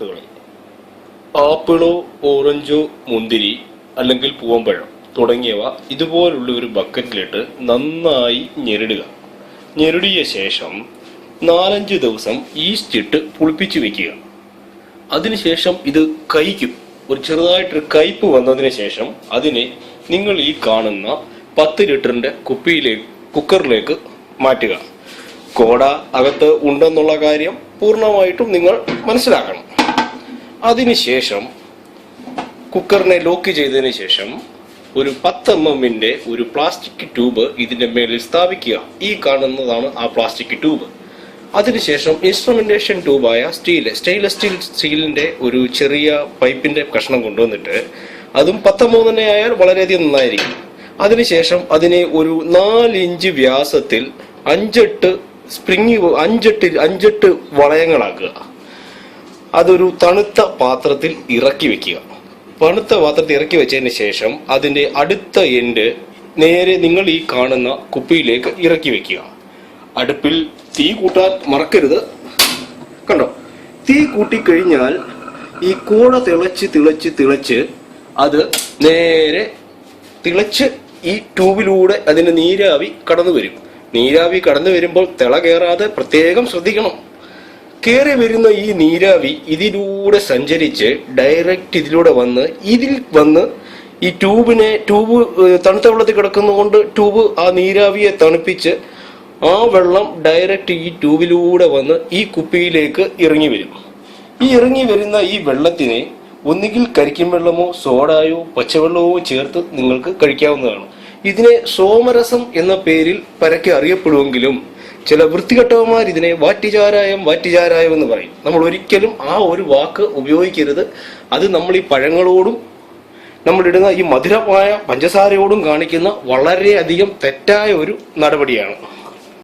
വസ്തുക്കൾ ആപ്പിളോ ഓറഞ്ചോ മുന്തിരി അല്ലെങ്കിൽ പൂവമ്പഴം തുടങ്ങിയവ ഇതുപോലുള്ള ഒരു ബക്കറ്റിലിട്ട് നന്നായി ഞെരടുക. ഞെരടിയ ശേഷം നാലഞ്ച് ദിവസം ഈസ്റ്റ് ഇട്ട് പുളിപ്പിച്ച് വെക്കുക. അതിനുശേഷം ഇത് കൈക്കും ഒരു ചെറുതായിട്ടൊരു കയ്പ് വന്നതിന് ശേഷം അതിനെ നിങ്ങൾ ഈ കാണുന്ന പത്ത് ലിറ്ററിന്റെ കുപ്പിയിലേക്ക് കുക്കറിലേക്ക് മാറ്റുക. കോട അകത്ത് ഉണ്ടെന്നുള്ള കാര്യം പൂർണമായിട്ടും നിങ്ങൾ മനസ്സിലാക്കണം. അതിനുശേഷം കുക്കറിനെ ലോക്ക് ചെയ്തതിന് ശേഷം ഒരു പത്ത് എം എമ്മിന്റെ ഒരു പ്ലാസ്റ്റിക് ട്യൂബ് ഇതിന്റെ മേലിൽ സ്ഥാപിക്കുക. ഈ കാണുന്നതാണ് ആ പ്ലാസ്റ്റിക് ട്യൂബ്. അതിനുശേഷം ഇൻസ്ട്രുമെന്റേഷൻ ട്യൂബായ സ്റ്റീൽ സ്റ്റെയിൻലെസ് സ്റ്റീൽ സ്റ്റീലിന്റെ ഒരു ചെറിയ പൈപ്പിന്റെ കഷ്ണം കൊണ്ടുവന്നിട്ട് അതും പത്തൊമ്പത് തന്നെ ആയാൽ വളരെയധികം നന്നായിരിക്കും. അതിനുശേഷം അതിനെ ഒരു നാലിഞ്ച് വ്യാസത്തിൽ അഞ്ചെട്ട് സ്പ്രിങ് അഞ്ചെട്ട് അഞ്ചെട്ട് വളയങ്ങളാക്കുക. അതൊരു തണുത്ത പാത്രത്തിൽ ഇറക്കി വെക്കുക. തണുത്ത പാത്രത്തിൽ ഇറക്കി വെച്ചതിന് ശേഷം അതിന്റെ അടുത്ത എൻഡ് നേരെ നിങ്ങൾ ഈ കാണുന്ന കുപ്പിയിലേക്ക് ഇറക്കി വെക്കുക. അടുപ്പിൽ തീ കൂട്ടാൻ മറക്കരുത്. കണ്ടോ? തീ കൂട്ടിക്കഴിഞ്ഞാൽ ഈ കൂട തിളച്ച് തിളച്ച് തിളച്ച് അത് നേരെ തിളച്ച് ഈ ട്യൂബിലൂടെ അതിന് നീരാവി കടന്നു വരും നീരാവി കടന്നു വരുമ്പോൾ തിള കയറാതെ പ്രത്യേകം ശ്രദ്ധിക്കണം. കയറി വരുന്ന ഈ നീരാവി ഇതിലൂടെ സഞ്ചരിച്ച് ഡയറക്റ്റ് ഇതിലൂടെ വന്ന് ഇതിൽ വന്ന് ഈ ട്യൂബിനെ ട്യൂബ് തണുത്ത വെള്ളത്തിൽ കിടക്കുന്നതുകൊണ്ട് ട്യൂബ് ആ നീരാവിയെ തണുപ്പിച്ച് ആ വെള്ളം ഡയറക്റ്റ് ഈ ട്യൂബിലൂടെ വന്ന് ഈ കുപ്പിയിലേക്ക് ഇറങ്ങി വരും. ഈ ഇറങ്ങി വരുന്ന ഈ വെള്ളത്തിനെ ഒന്നുകിൽ കരിക്കും വെള്ളമോ സോഡായോ പച്ചവെള്ളമോ ചേർത്ത് നിങ്ങൾക്ക് കഴിക്കാവുന്നതാണ്. ഇതിനെ സോമരസം എന്ന പേരിൽ പരക്കെ അറിയപ്പെടുമെങ്കിലും ചില വൃത്തികെട്ടവന്മാർ ഇതിനെ വാറ്റിചാരായം വാറ്റിചാരായം എന്ന് പറയും. നമ്മൾ ഒരിക്കലും ആ ഒരു വാക്ക് ഉപയോഗിക്കരുത്. അത് നമ്മൾ ഈ പഴങ്ങളോടും നമ്മളിടുന്ന ഈ മധുരമായ പഞ്ചസാരയോടും കാണിക്കുന്ന വളരെയധികം തെറ്റായ ഒരു നടപടിയാണ്.